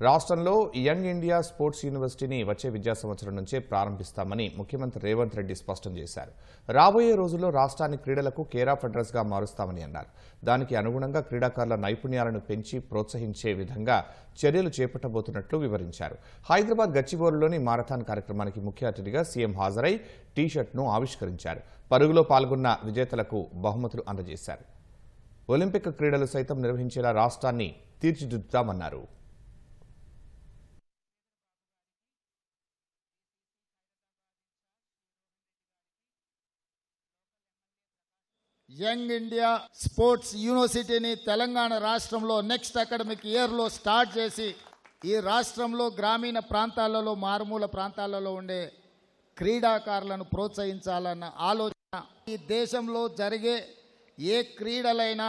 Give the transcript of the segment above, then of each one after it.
రాష్ట్రంలో young India sports యూనివర్సిటీని వచ్చే విద్యా సంవత్సరం నుంచే ప్రారంభిస్తామని ముఖ్యమంత్రి రేవంత్ రెడ్డి స్పష్టం చేశారు. రాబోయే రోజుల్లో రాష్ట్రాన్ని క్రీడలకు కేర్ ఆఫ్ అడ్రస్గా మారుస్తామని అన్నారు. దానికి అనుగుణంగా క్రీడాకారుల నైపుణ్యాలను పెంచి ప్రోత్సహించే విధంగా చర్యలు చేపట్టబోతున్నట్లు వివరించారు. హైదరాబాద్ గచ్చిబోరులోని మారథాన్ కార్యక్రమానికి ముఖ్య అతిథిగా సీఎం హాజరై టీషర్ట్ను ఆవిష్కరించారు. పరుగులో పాల్గొన్న విజేతలకు బహుమతులు అందజేశారు. ఒలింపిక్ క్రీడలు సైతం నిర్వహించేలా రాష్ట్రాన్ని తీర్చిదిద్దుతామన్నారు. యంగ్ ఇండియా స్పోర్ట్స్ యూనివర్సిటీని తెలంగాణ రాష్ట్రంలో నెక్స్ట్ అకాడమిక్ ఇయర్లో స్టార్ట్ చేసి ఈ రాష్ట్రంలో గ్రామీణ ప్రాంతాలలో మారుమూల ప్రాంతాలలో ఉండే క్రీడాకారులను ప్రోత్సహించాలన్న ఆలోచన ఈ దేశంలో జరిగే ఏ క్రీడలైనా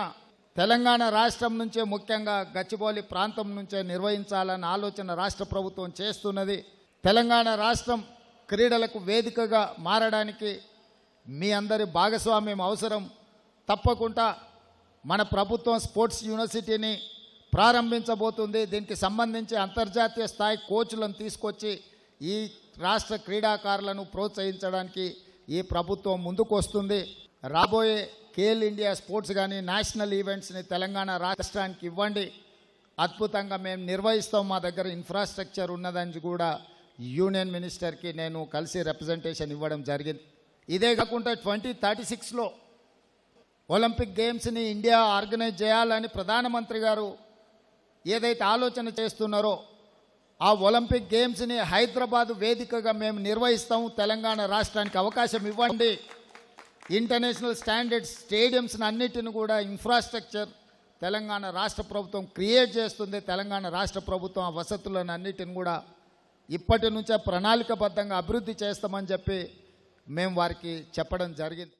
తెలంగాణ రాష్ట్రం నుంచే ముఖ్యంగా గచ్చిబౌలి ప్రాంతం నుంచే నిర్వహించాలన్న ఆలోచన రాష్ట్ర ప్రభుత్వం చేస్తున్నది. తెలంగాణ రాష్ట్రం క్రీడలకు వేదికగా మారడానికి మీ అందరి భాగస్వామ్యం అవసరం. తప్పకుండా మన ప్రభుత్వం స్పోర్ట్స్ యూనివర్సిటీని ప్రారంభించబోతుంది. దీనికి సంబంధించి అంతర్జాతీయ స్థాయి కోచ్లను తీసుకొచ్చి ఈ రాష్ట్ర క్రీడాకారులను ప్రోత్సహించడానికి ఈ ప్రభుత్వం ముందుకు వస్తుంది రాబోయే కేల్ ఇండియా స్పోర్ట్స్ కానీ నేషనల్ ఈవెంట్స్ని తెలంగాణ రాష్ట్రానికి ఇవ్వండి. అద్భుతంగా మేము నిర్వహిస్తాం. మా దగ్గర ఇన్ఫ్రాస్ట్రక్చర్ ఉన్నదని కూడా యూనియన్ మినిస్టర్కి నేను కలిసి రిప్రజెంటేషన్ ఇవ్వడం జరిగింది. ఇదే కాకుండా ట్వంటీ థర్టీ సిక్స్లో ఒలింపిక్ గేమ్స్ని ఇండియా ఆర్గనైజ్ చేయాలని ప్రధానమంత్రి గారు ఏదైతే ఆలోచన చేస్తున్నారో ఆ ఒలింపిక్ గేమ్స్ని హైదరాబాద్ వేదికగా మేము నిర్వహిస్తాము. తెలంగాణ రాష్ట్రానికి అవకాశం ఇవ్వండి. ఇంటర్నేషనల్ స్టాండర్డ్స్ స్టేడియంస్ని అన్నిటిని కూడా ఇన్ఫ్రాస్ట్రక్చర్ తెలంగాణ రాష్ట్ర ప్రభుత్వం క్రియేట్ చేస్తుంది. తెలంగాణ రాష్ట్ర ప్రభుత్వం ఆ వసతులను అన్నిటిని కూడా ఇప్పటి నుంచే ప్రణాళికబద్ధంగా అభివృద్ధి చేస్తామని చెప్పి మేము వారికి చెప్పడం జరిగింది.